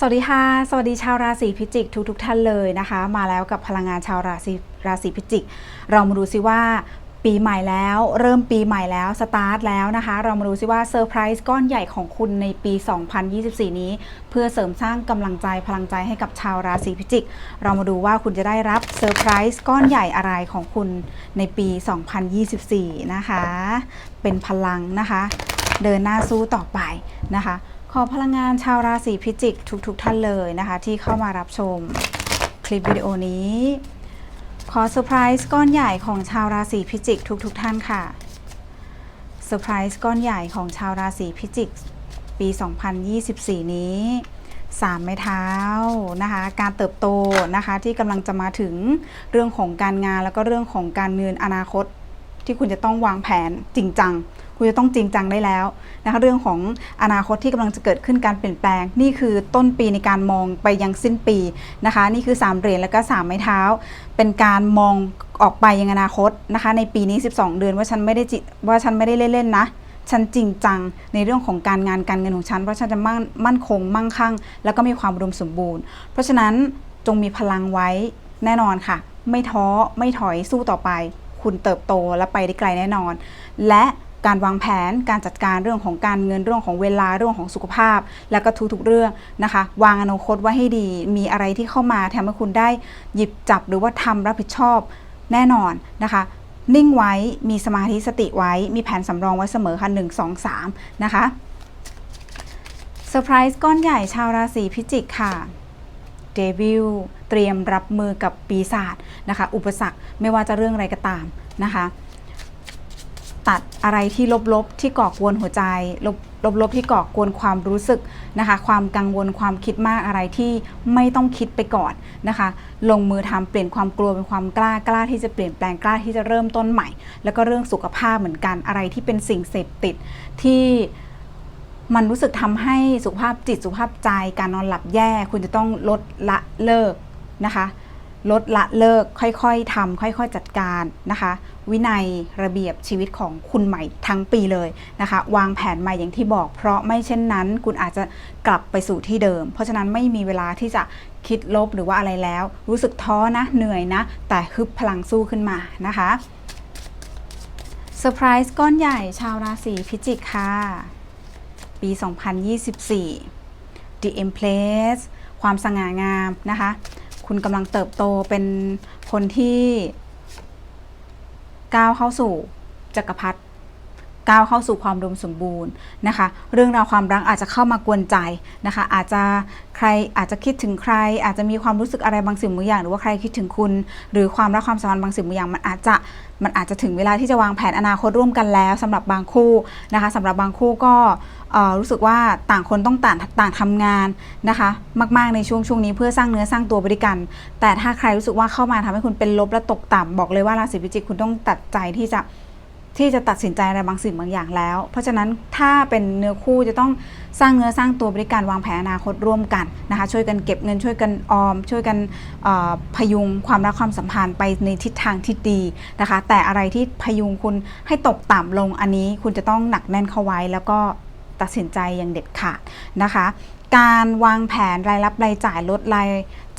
สวัสดีค่ะ สวัสดีชาวราศีพิจิกทุกทท่านเลยนะคะ มาแล้วกับพลังงานชาวราศีราศีพิจิก เรามาดูซิว่าปีใหม่แล้วเริ่มปีใหม่แล้วสตาร์ทแล้วนะคะ เรามาดูซิว่าเซอร์ไพรส์ก้อนใหญ่ของคุณในปี 2024 นี้ เพื่อเสริมสร้างกำลังใจพลังใจให้กับชาวราศีพิจิก เรามาดูว่าคุณจะได้รับเซอร์ไพรส์ก้อนใหญ่อะไรของคุณในปี 2024 นะคะ เป็นพลังนะคะ เดินหน้าสู้ต่อไปนะคะ ขอพลังงานชาวราศีพิจิกทุกๆทท่านเลยนะคะ ที่เข้ามารับชมคลิปวิดีโอนี้ ขอเซอร์ไพรส์ก้อนใหญ่ของชาวราศีพิจิกทุกๆทท่านค่ะเซอร์ไพรส์ก้อนใหญ่ของชาวราศีพิจิก ปี 2024 นี้3ไม้เท้านะคะการเติบโตนะคะที่กำลังจะมาถึงเรื่องของการงานแล้วก็เรื่องของการเงินอนาคตที่คุณจะต้องวางแผนจริงจัง คุณจะต้องจริงจังได้แล้วนะคะเรื่องของอนาคตที่กำลังจะเกิดขึ้นการเปลี่ยนแปลง นี่คือต้นปีในการมองไปยังสิ้นปีนะคะ นี่คือ 3เหรียญแล้วก็ 3 ไม้เท้า เป็นการมองออกไปยังอนาคตนะคะ ในปีนี้ 12 เดือนว่าฉันไม่ได้จิว่าฉันไม่ได้เล่นๆนะฉันจริงจังในเรื่องของการงานการเงินของฉัน เพราะฉันจะมั่นมั่นคง มั่งคั่ง แล้วก็มีความอุดมสมบูรณ์ เพราะฉะนั้นจงมีพลังไว้แน่นอนค่ะ ไม่ท้อไม่ถอยสู้ต่อไป คุณเติบโตและไปได้ไกลแน่นอน และ การวางแผน การจัดการเรื่องของการเงินเรื่องของเวลาเรื่องของสุขภาพ แล้วก็ทุกๆเรื่องนะคะ วางอนาคตไว้ให้ดี มีอะไรที่เข้ามาทำให้คุณได้หยิบจับหรือว่าทำรับผิดชอบแน่นอนนะคะนิ่งไว้ มีสมาธิสติไว้ มีแผนสำรองไว้เสมอค่ะ1 2 3นะคะเซอร์ไพรส์ก้อนใหญ่ชาวราศีพิจิกค่ะเดวิลเตรียมรับมือกับปีศาจนะคะ อุปสรรคไม่ว่าจะเรื่องอะไรก็ตามนะคะ ตัดอะไรที่ลบๆที่ก่อกวนหัวใจลบลบๆที่ก่อกวนความรู้สึกนะคะ ความกังวลความคิดมากอะไรที่ไม่ต้องคิดไปก่อนนะคะ ลงมือทำเปลี่ยนความกลัวเป็นความกล้ากล้าที่จะเปลี่ยนแปลงกล้าที่จะเริ่มต้นใหม่ แล้วก็เรื่องสุขภาพเหมือนกันอะไรที่เป็นสิ่งเสพติดที่มันรู้สึกทำให้สุขภาพจิตสุขภาพใจการนอนหลับแย่ คุณจะต้องลดละเลิกนะคะ ลดละเลิกค่อยๆทำค่อย ๆ จัดการนะคะ วินัยระเบียบชีวิตของคุณใหม่ทั้งปีเลยนะคะ วางแผนใหม่อย่างที่บอก เพราะไม่เช่นนั้น คุณอาจจะกลับไปสู่ที่เดิม เพราะฉะนั้นไม่มีเวลาที่จะคิดลบหรือว่าอะไรแล้ว รู้สึกท้อนะเหนื่อยนะ แต่ฮึบพลังสู้ขึ้นมานะคะเซอร์ไพรส์ก้อนใหญ่ชาวราศีพิจิกค่ะ ปี 2024 The Empress ความสง่างามนะคะ คุณกำลังเติบโตเป็นคนที่ก้าวเข้าสู่จักรพรรดิ ก้าวเข้าสู่ความอุดมสมบูรณ์นะคะ เรื่องราวความรักอาจจะเข้ามากวนใจนะคะ อาจจะใครอาจจะคิดถึงใคร อาจจะมีความรู้สึกอะไรบางสิ่งบางอย่าง หรือว่าใครคิดถึงคุณ หรือความรักความสัมพันธ์บางสิ่งบางอย่างมันอาจจะมันอาจจะถึงเวลาที่จะวางแผนอนาคตร่วมกันแล้วสำหรับบางคู่นะคะสำหรับบางคู่ก็รู้สึกว่าต่างคนต้องต่างต่างทำงานนะคะ มากๆในช่วงช่วงนี้เพื่อสร้างเนื้อสร้างตัวไปด้วยกัน แต่ถ้าใครรู้สึกว่าเข้ามาทำให้คุณเป็นลบและตกต่ำบอกเลยว่าราศีพิจิกคุณต้องตัดใจที่จะ ที่จะตัดสินใจอะไรบางสิ่งบางอย่างแล้ว เพราะฉะนั้นถ้าเป็นเนื้อคู่จะต้องสร้างเนื้อสร้างตัวไปด้วยกันวางแผนอนาคตร่วมกันนะคะช่วยกันเก็บเงินช่วยกันออม ช่วยกันพยุงความรักความสัมพันธ์ไปในทิศทางที่ดีนะคะ แต่อะไรที่พยุงคุณให้ตกต่ำลงอันนี้คุณจะต้องหนักแน่นเข้าไว้ แล้วก็ตัดสินใจอย่างเด็ดขาดนะคะ การวางแผนรายรับรายจ่ายลดราย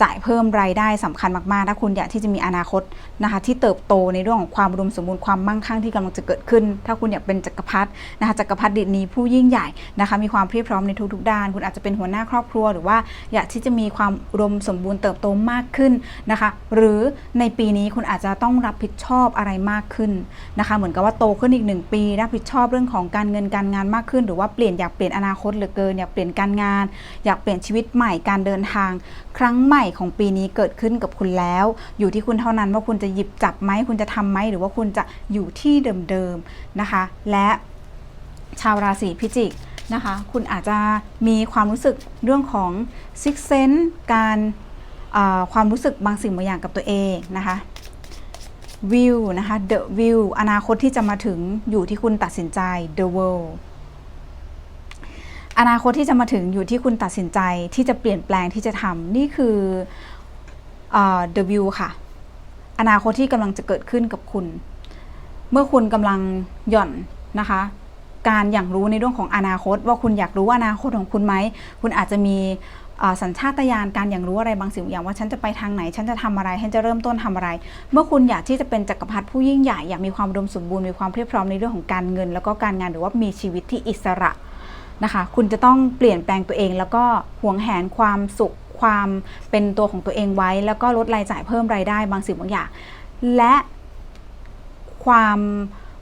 จ่ายเพิ่มรายได้สำคัญมากๆ ถ้าคุณอยากที่จะมีอนาคตนะคะที่เติบโตในเรื่องของความอุดมสมบูรณ์ความมั่งคั่งที่กำลังจะเกิดขึ้น ถ้าคุณอยากเป็นจักรพรรดินะคะจักรพรรดินีผู้ยิ่งใหญ่นะคะมีความพรีพร้อมในทุกๆด้าน คุณอาจจะเป็นหัวหน้าครอบครัว หรือว่าอยากที่จะมีความอุดมสมบูรณ์เติบโตมากขึ้นนะคะหรือในปีนี้คุณอาจจะต้องรับผิดชอบอะไรมากขึ้นนะคะเหมือนกับว่าโตขึ้นอีกหนึ่งปีรับผิดชอบเรื่องของการเงินการงานมากขึ้น หรือว่าเปลี่ยนอยากเปลี่ยนอนาคตเหลือเกินอยากเปลี่ยนการงาน อยากเปลี่ยนชีวิตใหม่การเดินทาง ครั้งใหม่ของปีนี้เกิดขึ้นกับคุณแล้ว อยู่ที่คุณเท่านั้นว่าคุณจะหยิบจับไหมคุณจะทำไหมหรือว่าคุณจะอยู่ที่เดิมๆนะคะ และชาวราศีพิจิกนะคะ คุณอาจจะมีความรู้สึกเรื่องของซิกเซนการความรู้สึกบางสิ่งบางอย่างกับตัวเองนะคะวิวนะคะ the view อนาคตที่จะมาถึงอยู่ที่คุณตัดสินใจ the world อนาคตที่จะมาถึงอยู่ที่คุณตัดสินใจที่จะเปลี่ยนแปลงที่จะทำนี่คือเอ่อ the view ค่ะ อนาคตที่กำลังจะเกิดขึ้นกับคุณ เมื่อคุณกำลังหย่อนนะคะ การอย่างรู้ในเรื่องของอนาคต ว่าคุณอยากรู้ว่าอนาคตของคุณไหม คุณอาจจะมีสัญชาตญาณการอย่างรู้อะไรบางสิ่งบางอย่างว่าฉันจะไปทางไหน ฉันจะทำอะไรฉันจะเริ่มต้นทำอะไร เมื่อคุณอยากที่จะเป็นจักรพรรดิผู้ยิ่งใหญ่อยากมีความอุดมสมบูรณ์มีความเพียบพร้อมในเรื่องของการเงิน แล้วก็การงานหรือว่ามีชีวิตที่อิสระ นะคะ คุณจะต้องเปลี่ยนแปลงตัวเอง แล้วก็หวงแหนความสุขความเป็นตัวของตัวเองไว้ แล้วก็ลดรายจ่ายเพิ่มรายได้บางสิ่งบางอย่าง และความ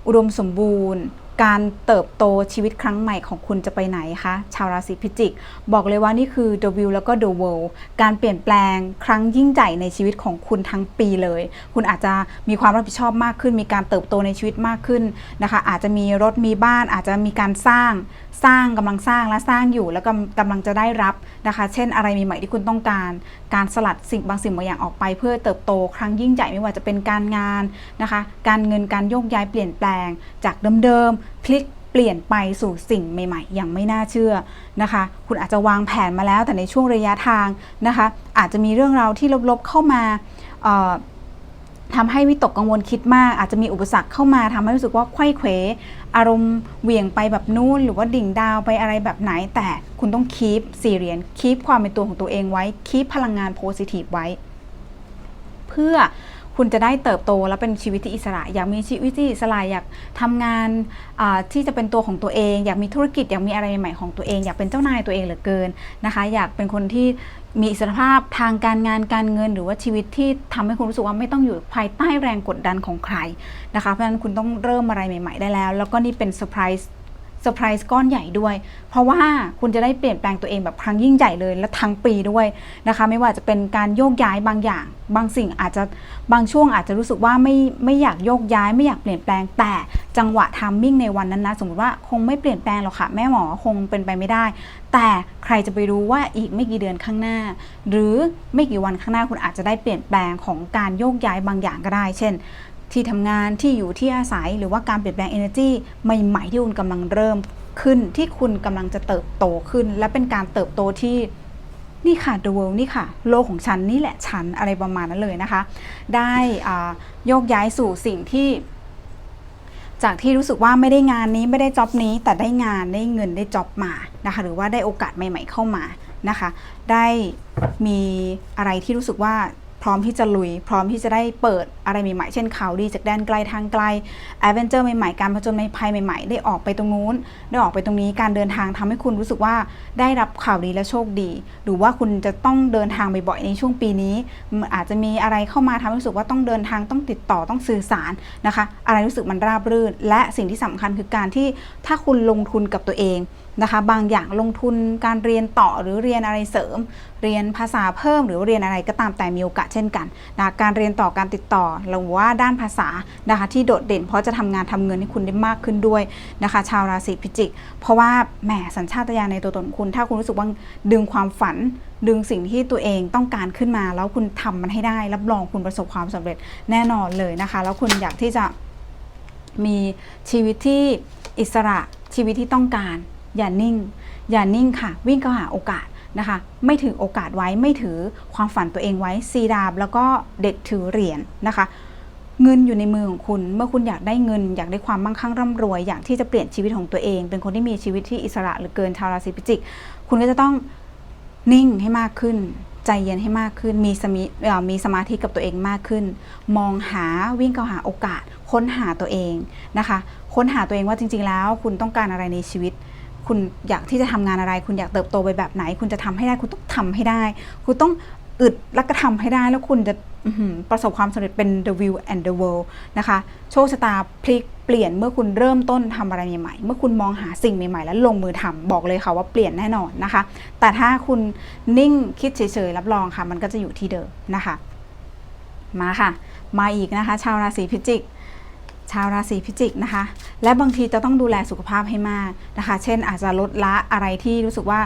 อุดมสมบูรณ์ การเติบโตชีวิตครั้งใหม่ของคุณจะไปไหนคะ ชาวราศีพิจิก บอกเลยว่านี่คือ The View แล้วก็ The World การเปลี่ยนแปลงครั้งยิ่งใหญ่ในชีวิตของคุณทั้งปีเลย คุณอาจจะมีความรับผิดชอบมากขึ้น มีการเติบโตในชีวิตมากขึ้นนะคะ อาจจะมีรถมีบ้าน อาจจะมีการสร้าง สร้างกำลังสร้างและสร้างอยู่แล้วกำกำลังจะได้รับนะคะ เช่นอะไรใหม่ๆที่คุณต้องการ การสลัดสิ่งบางสิ่งบางอย่างออกไป เพื่อเติบโตครั้งยิ่งใหญ่ไม่ว่าจะเป็นการงานนะคะ การเงินการโยกย้ายเปลี่ยนแปลง จากเดิมๆพลิกเปลี่ยนไปสู่สิ่งใหม่ ๆ อย่างไม่น่าเชื่อนะคะ คุณอาจจะวางแผนมาแล้วแต่ในช่วงระยะทางนะคะ อาจจะมีเรื่องราวที่ลบๆเข้ามาเอ่อ ทำให้วิตกกังวลคิดมาก อาจจะมีอุปสรรคเข้ามาทำให้รู้สึกว่าไข้เขวอารมณ์เหวี่ยงไปแบบนู่น หรือว่าดิ่งดาวไปอะไรแบบไหน แต่คุณต้องคีปซีเรียนคีปความเป็นตัวของตัวเองไว้คีปพลังงานโพสิทีฟไว้ เพื่อ คุณจะได้เติบโตและเป็นชีวิตที่อิสระ อยากมีชีวิตที่อิสระอยากทำงานที่จะเป็นตัวของตัวเอง อยากมีธุรกิจอยากมีอะไรใหม่ของตัวเอง อยากเป็นเจ้านายตัวเองเหลือเกินนะคะ อยากเป็นคนที่มีอิสรภาพทางการงานการเงิน หรือว่าชีวิตที่ทำให้คุณรู้สึกว่าไม่ต้องอยู่ภายใต้แรงกดดันของใครนะคะเพราะฉะนั้นคุณต้องเริ่มอะไรใหม่ ๆ ได้แล้ว แล้วก็นี่เป็นเซอร์ไพรส์ เซอร์ไพรส์ก้อนใหญ่ด้วย เพราะว่าคุณจะได้เปลี่ยนแปลงตัวเองแบบครั้งยิ่งใหญ่เลยและทั้งปีด้วยนะคะ ไม่ว่าจะเป็นการโยกย้ายบางอย่าง บางสิ่งอาจจะบางช่วงอาจจะรู้สึกว่าไม่ไม่อยากโยกย้าย ไม่อยากเปลี่ยนแปลงแต่จังหวะทามมิ่งในวันนั้นนะสมมติว่าคงไม่เปลี่ยนแปลงหรอกค่ะ แม่หมอคงเป็นไปไม่ได้ แต่ใครจะไปรู้ว่าอีกไม่กี่เดือนข้างหน้า หรือไม่กี่วันข้างหน้าคุณอาจจะได้เปลี่ยนแปลงของการโยกย้ายบางอย่างก็ได้ เช่น ที่ทำงานที่อยู่ที่อาศัยหรือว่าการเปลี่ยนแปลง energy ใหม่ ๆ ที่คุณกำลังเริ่มขึ้นที่คุณกำลังจะเติบโตขึ้น และเป็นการเติบโตที่นี่ค่ะ the world นี่ค่ะ โลกของฉันนี่แหละฉันอะไรประมาณนั้นเลยนะคะ ได้โยกย้ายสู่สิ่งที่ จากที่รู้สึกว่าไม่ได้งานนี้ไม่ได้จ็อบนี้ แต่ได้งานได้เงินได้จ็อบมานะคะหรือว่าได้โอกาสใหม่ ๆ เข้ามานะคะ ได้มีอะไรที่รู้สึกว่า พร้อมที่จะลุย พร้อมที่จะได้เปิดอะไรใหม่ๆ เช่นข่าวดีจากแดนไกลทางไกลแอดเวนเจอร์ใหม่ๆ การผจญภัยใหม่ๆ ได้ออกไปตรงนู้น ได้ออกไปตรงนี้ การเดินทางทำให้คุณรู้สึกว่าได้รับข่าวดีและโชคดี หรือว่าคุณจะต้องเดินทางบ่อยๆ ในช่วงปีนี้ อาจจะมีอะไรเข้ามาทำให้รู้สึกว่าต้องเดินทาง ต้องติดต่อ ต้องสื่อสารนะคะ อะไรรู้สึกมันราบรื่น และสิ่งที่สำคัญคือการที่ถ้าคุณลงทุนกับตัวเอง นะคะ บางอย่างลงทุนการเรียนต่อหรือเรียนอะไรเสริม เรียนภาษาเพิ่มหรือเรียนอะไรก็ตามแต่มีโอกาสเช่นกันนะการเรียนต่อการติดต่อหรือว่าด้านภาษานะคะ ที่โดดเด่นเพราะจะทำงานทำเงินให้คุณได้มากขึ้นด้วยนะคะ ชาวราศีพิจิก เพราะว่าแหมสัญชาตญาณในตัวตนคุณ ถ้าคุณรู้สึกว่าดึงความฝันดึงสิ่งที่ตัวเองต้องการขึ้นมา แล้วคุณทำมันให้ได้รับรองคุณประสบความสำเร็จแน่นอนเลยนะคะ แล้วคุณอยากที่จะมีชีวิตที่อิสระชีวิตที่ต้องการ อย่านิ่ง อย่านิ่งค่ะ วิ่งเข้าหาโอกาสนะคะ ไม่ถือโอกาสไว้ไม่ถือความฝันตัวเองไว้ซีดาบแล้วก็เด็กถือเหรียญนะคะ เงินอยู่ในมือของคุณ เมื่อคุณอยากได้เงิน อยากได้ความมั่งคั่งร่ำรวย อยากที่จะเปลี่ยนชีวิตของตัวเอง เป็นคนที่มีชีวิตที่อิสระหรือเกินชาวราศีพิจิก คุณก็จะต้องนิ่งให้มากขึ้นใจเย็นให้มากขึ้น มีสมิเอ่อมีสมาธิกับตัวเองมากขึ้น มองหาวิ่งเข้าหาโอกาส ค้นหาตัวเองนะคะ ค้นหาตัวเองว่าจริง ๆ แล้ว คุณต้องการอะไรในชีวิต คุณอยากที่จะทำงานอะไร คุณอยากเติบโตไปแบบไหน คุณจะทำให้ได้ คุณต้องทำให้ได้ คุณต้องอึดแล้วก็ทำให้ได้แล้วคุณจะประสบความสำเร็จเป็น the view and the world นะคะ โชคชะตาพลิกเปลี่ยนเมื่อคุณเริ่มต้นทำอะไรใหม่ๆ เมื่อคุณมองหาสิ่งใหม่ๆ แล้วลงมือทำบอกเลยค่ะว่าเปลี่ยนแน่นอนนะคะ แต่ถ้าคุณนิ่งคิดเฉยๆ รับรองค่ะ มันก็จะอยู่ที่เดิมนะคะ มาค่ะ มาอีกนะคะ ชาวราศีพิจิก ชาวราศีพิจิกนะคะ และบางทีจะต้องดูแลสุขภาพให้มากนะคะ เช่นอาจจะลดละอะไรที่รู้สึกว่า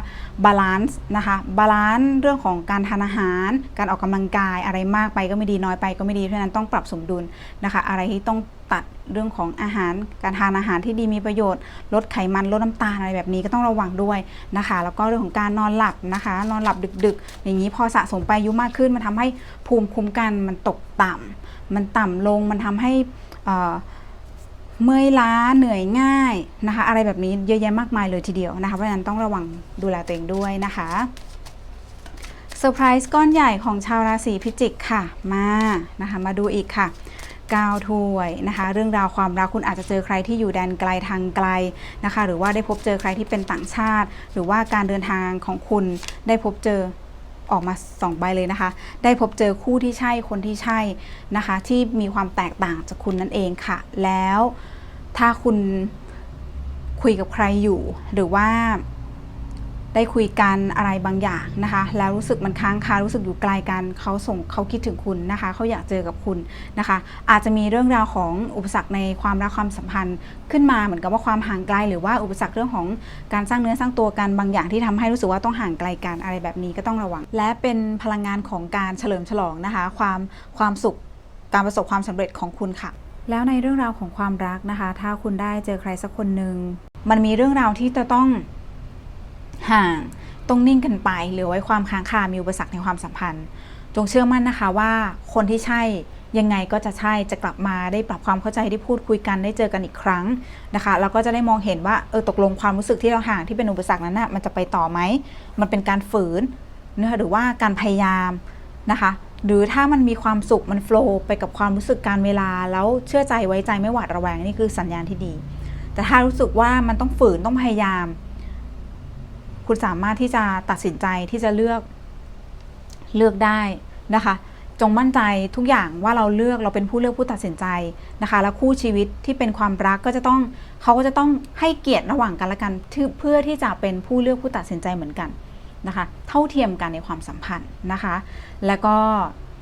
บาลานซ์นะคะบาลานซ์เรื่องของการทานอาหาร การออกกำลังกายอะไรมากไปก็ไม่ดีน้อยไปก็ไม่ดีเพราะนั้นต้องปรับสมดุลนะคะ อะไรที่ต้องตัดเรื่องของอาหาร การทานอาหารที่ดีมีประโยชน์ ลดไขมันลดน้ำตาลอะไรแบบนี้ก็ต้องระวังด้วยนะคะ แล้วก็เรื่องของการนอนหลับนะคะ นอนหลับดึกๆ อย่างนี้พอสะสมไปอายุมากขึ้นมันทำให้ภูมิคุ้มกันมันตกต่ำมันต่ำลงมันทำให้ เมื่อยล้าเหนื่อยง่ายนะคะ อะไรแบบนี้เยอะแยะมากมายเลยทีเดียวนะคะ เพราะฉะนั้นต้องระวังดูแลตัวเองด้วยนะคะเซอร์ไพรส์ก้อนใหญ่ของชาวราศีพิจิกค่ะมานะคะ มาดูอีกค่ะก้าวถ้วยนะคะ เรื่องราวความรักคุณอาจจะเจอใครที่อยู่แดนไกลทางไกลนะคะ หรือว่าได้พบเจอใครที่เป็นต่างชาติ หรือว่าการเดินทางของคุณได้พบเจอ ออกมาสองใบเลยนะคะ ได้พบเจอคู่ที่ใช่คนที่ใช่นะคะ ที่มีความแตกต่างจากคุณนั่นเองค่ะ แล้วถ้าคุณคุยกับใครอยู่ หรือว่า ได้คุยกันอะไรบางอย่างนะคะ แล้วรู้สึกมันค้างคารู้สึกอยู่ไกลกันเขาส่งเขาคิดถึงคุณนะคะเขาอยากเจอกับคุณนะคะ อาจจะมีเรื่องราวของอุปสรรคในความรักความสัมพันธ์ขึ้นมาเหมือนกับว่าความห่างไกล หรือว่าอุปสรรคเรื่องของการสร้างเนื้อสร้างตัวกันบางอย่างที่ทำให้รู้สึกว่าต้องห่างไกลกันอะไรแบบนี้ก็ต้องระวัง และเป็นพลังงานของการเฉลิมฉลองนะคะ ความความสุขการประสบความสำเร็จของคุณค่ะ แล้วในเรื่องราวของความรักนะคะ ถ้าคุณได้เจอใครสักคนหนึ่งมันมีเรื่องราวที่จะต้อง ห่างต้องนิ่งกันไป หรือไว้ความค้างคามีอุปสรรคในความสัมพันธ์ จงเชื่อมั่นนะคะว่าคนที่ใช่ยังไงก็จะใช่จะกลับมาได้ปรับความเข้าใจได้พูดคุยกันได้เจอกันอีกครั้งนะคะแล้วก็จะได้มองเห็นว่าเออตกลงความรู้สึกที่เราห่างที่เป็นอุปสรรคนั้นน่ะมันจะไปต่อไหมมันเป็นการฝืนนะคะหรือว่าการพยายามนะคะหรือถ้ามันมีความสุขมันโฟล์ไปกับความรู้สึกการเวลาแล้วเชื่อใจไว้ใจไม่หวาดระแวงนี่คือสัญญาณที่ดี แต่ถ้ารู้สึกว่ามันต้องฝืนต้องพยายาม คุณสามารถที่จะตัดสินใจที่จะเลือกเลือกได้นะคะ จงมั่นใจทุกอย่างว่าเราเลือกเราเป็นผู้เลือกผู้ตัดสินใจนะคะ แล้วคู่ชีวิตที่เป็นความรักก็จะต้องเขาก็จะต้องให้เกียรติระหว่างกันและกันเพื่อที่จะเป็นผู้เลือกผู้ตัดสินใจเหมือนกันนะคะ เท่าเทียมกันในความสัมพันธ์นะคะ แล้วก็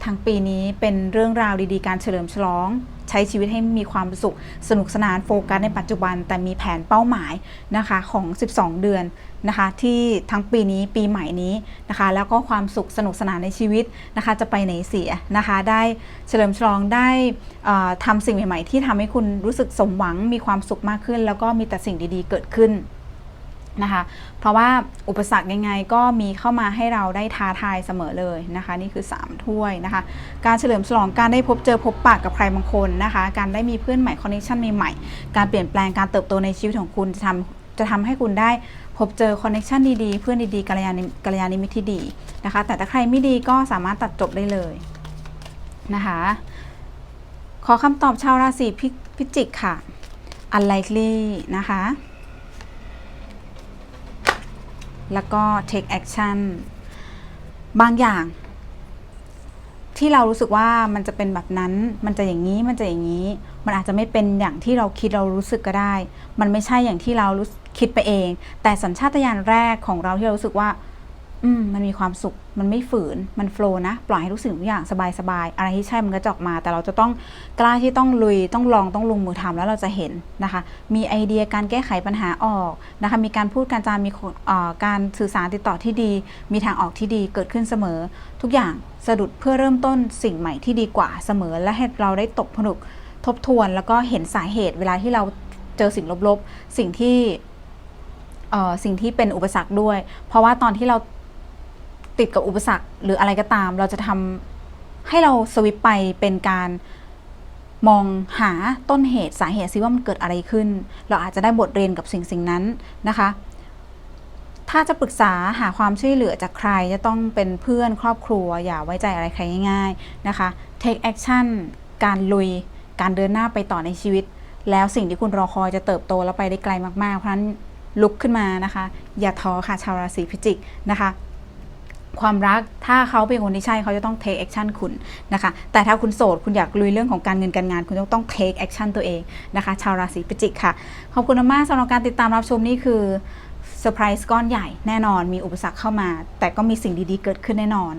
ทั้งปีนี้เป็นเรื่องราวดีๆ การเฉลิมฉลอง ใช้ชีวิตให้มีความสุข สนุกสนานโฟกัสในปัจจุบัน แต่มีแผนเป้าหมายนะคะของ 12 เดือนนะคะที่ทั้งปีนี้ปีใหม่นี้นะคะแล้วก็ความสุขสนุกสนานในชีวิตนะคะจะไปไหนเสียนะคะได้เฉลิมฉลองได้เอ่อทำสิ่งใหม่ ๆ ที่ทำให้คุณรู้สึกสมหวังมีความสุขมากขึ้น แล้วก็มีแต่สิ่งดีๆ เกิดขึ้น นะคะ เพราะว่าอุปสรรคยังไงก็มีเข้ามาให้เราได้ท้าทายเสมอเลยนะคะ นี่คือ 3 ถ้วยนะคะ การเฉลิมฉลองการได้พบเจอพบปะกับใครบางคนนะคะ การได้มีเพื่อนใหม่คอนเนคชันใหม่ๆ การเปลี่ยนแปลงการเติบโตในชีวิตของคุณจะทำจะทำให้คุณได้พบเจอคอนเนคชันดีๆ เพื่อนดีๆกัลยาณกัลยาณมิตรที่ดีนะคะ แต่ถ้าใครไม่ดีก็สามารถตัดจบได้เลยนะคะ ขอคำตอบชาวราศีพิพิจิกค่ะ unlikely นะคะ แล้วก็ take action บางอย่าง ที่เรารู้สึกว่ามันจะเป็นแบบนั้น มันจะอย่างนี้มันจะอย่างนี้ มันอาจจะไม่เป็นอย่างที่เราคิดเรารู้สึกก็ได้ มันไม่ใช่อย่างที่เรารู้คิดไปเอง แต่สัญชาตญาณแรกของเราที่เรารู้สึกว่า อืมมันมีความสุข มันไม่ฝืน มันโฟล์นะ ปล่อยให้ทุกสิ่งทุกอย่างสบายๆ อะไรที่ใช่มันก็จะออกมา แต่เราจะต้องกล้าที่ต้องลุย ต้องลอง ต้องลงมือทำแล้วเราจะเห็นนะคะ มีไอเดียการแก้ไขปัญหาออกนะคะ มีการพูดการจามีการสื่อสารติดต่อที่ดี มีทางออกที่ดีเกิดขึ้นเสมอ ทุกอย่างสะดุดเพื่อเริ่มต้นสิ่งใหม่ที่ดีกว่าเสมอ และให้เราได้ตกผนึกทบทวน แล้วก็เห็นสาเหตุ เวลาที่เราเจอสิ่งลบๆ สิ่งที่สิ่งที่เป็นอุปสรรคด้วย เพราะว่าตอนที่เรา ติดกับอุปสรรคหรืออะไรก็ตาม เราจะทำให้เราสวิปไปเป็นการมองหาต้นเหตุสาเหตุซิว่ามันเกิดอะไรขึ้น เราอาจจะได้บทเรียนกับสิ่งสิ่งนั้นนะคะ ถ้าจะปรึกษาหาความช่วยเหลือจากใครจะต้องเป็นเพื่อนครอบครัว อย่าไว้ใจอะไรใครง่ายๆนะคะ take action การลุย การเดินหน้าไปต่อในชีวิต แล้วสิ่งที่คุณรอคอยจะเติบโตแล้วไปได้ไกลมากๆ เพราะฉะนั้นลุกขึ้นมานะคะ อย่าท้อค่ะชาวราศีพิจิกนะคะ ความรักถ้าเขาเป็นคนที่ใช่เขาจะต้อง take action คุณนะคะ แต่ถ้าคุณโสด คุณอยากลุยเรื่องของการเงินการงาน คุณต้องต้อง take action ตัวเองนะคะ ชาวราศีพิจิกค่ะ ขอบคุณมากสำหรับการติดตามรับชมนี่คือเซอร์ไพรส์ก้อนใหญ่แน่นอนมีอุปสรรคเข้ามา แต่ก็มีสิ่งดีๆเกิดขึ้นแน่นอน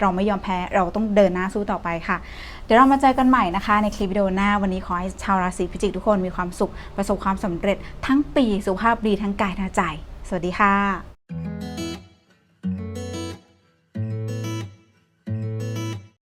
เราไม่ยอมแพ้เราต้องเดินหน้าสู้ต่อไปค่ะ เดี๋ยวเรามาเจอกันใหม่นะคะ ในคลิปวิดีโอหน้าวันนี้ขอให้ชาวราศีพิจิกทุกคนมีความสุขประสบความสำเร็จทั้งปีสุขภาพดีทั้งกายทั้งใจ สวัสดีค่ะ